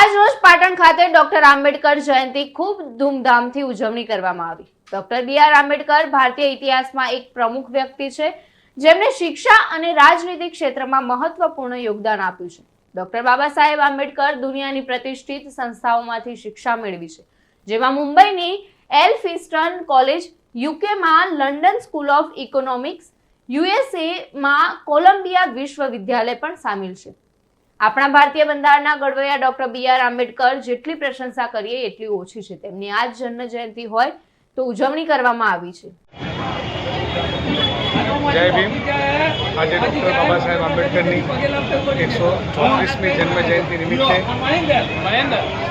આજ રોજ પાટણ ખાતે ડોક્ટર આંબેડકર જયંતિ ખૂબ ધૂમધામથી ઉજવણી કરવામાં આવી. ડોક્ટર બી આર આંબેડકર ભારતીય ઇતિહાસમાં એક પ્રમુખ વ્યક્તિ છે, જેમણે શિક્ષા અને રાજનીતિ ક્ષેત્રમાં મહત્વપૂર્ણ યોગદાન આપ્યું છે. ડોક્ટર બાબા સાહેબ આંબેડકર દુનિયાની પ્રતિષ્ઠિત સંસ્થાઓમાંથી શિક્ષા મેળવી છે, જેમાં મુંબઈની એલ ફિસ્ટન કોલેજ, યુકેમાં લંડન સ્કૂલ ઓફ ઇકોનોમિક્સ, યુએસએમાં કોલંબિયા વિશ્વવિદ્યાલય પણ સામેલ છે. આપણા ભારતીય બંધારણના ઘડવૈયા ડોક્ટર બી આર આંબેડકર જેટલી પ્રશંસા કરીએ એટલી ઓછી છે. તેમની આ જન્મ જયંતિ હોય તો ઉજવણી કરવામાં આવી છે. જય ભીમ. આજે ડૉક્ટર બાબા સાહેબ આંબેડકરની એકસો ચોત્રીસમી જન્મ જયંતિ નિમિત્તે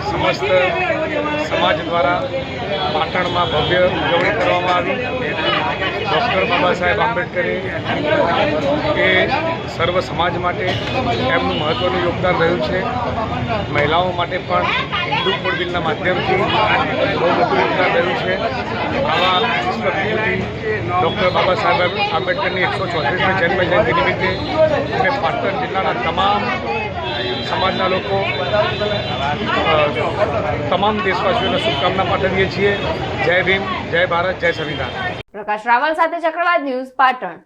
સમસ્ત સમાજ દ્વારા પાટણમાં ભવ્ય ઉજવણી કરવામાં આવી. ડૉક્ટર બાબા સાહેબ આંબેડકરે એ સર્વ સમાજ માટે એમનું મહત્ત્વનું યોગદાન રહ્યું છે. મહિલાઓ માટે પણ હિન્દુ બિલના માધ્યમથી બહુ મોટું યોગદાન રહ્યું છે. આવા ડૉક્ટર બાબા સાહેબ આંબેડકરની એકસો ચોત્રીસમી જન્મ જયંતિ નિમિત્તે અને પાટણ જિલ્લાના તમામ સમાજના લોકો તમામ દેશવાસીઓને શુભકામના પાઠવીએ છીએ. જય ભીમ, જય ભારત, જય સંવિધાન. પ્રકાશ રાવલ સાથે ચક્રવાત ન્યૂઝ પાટણ.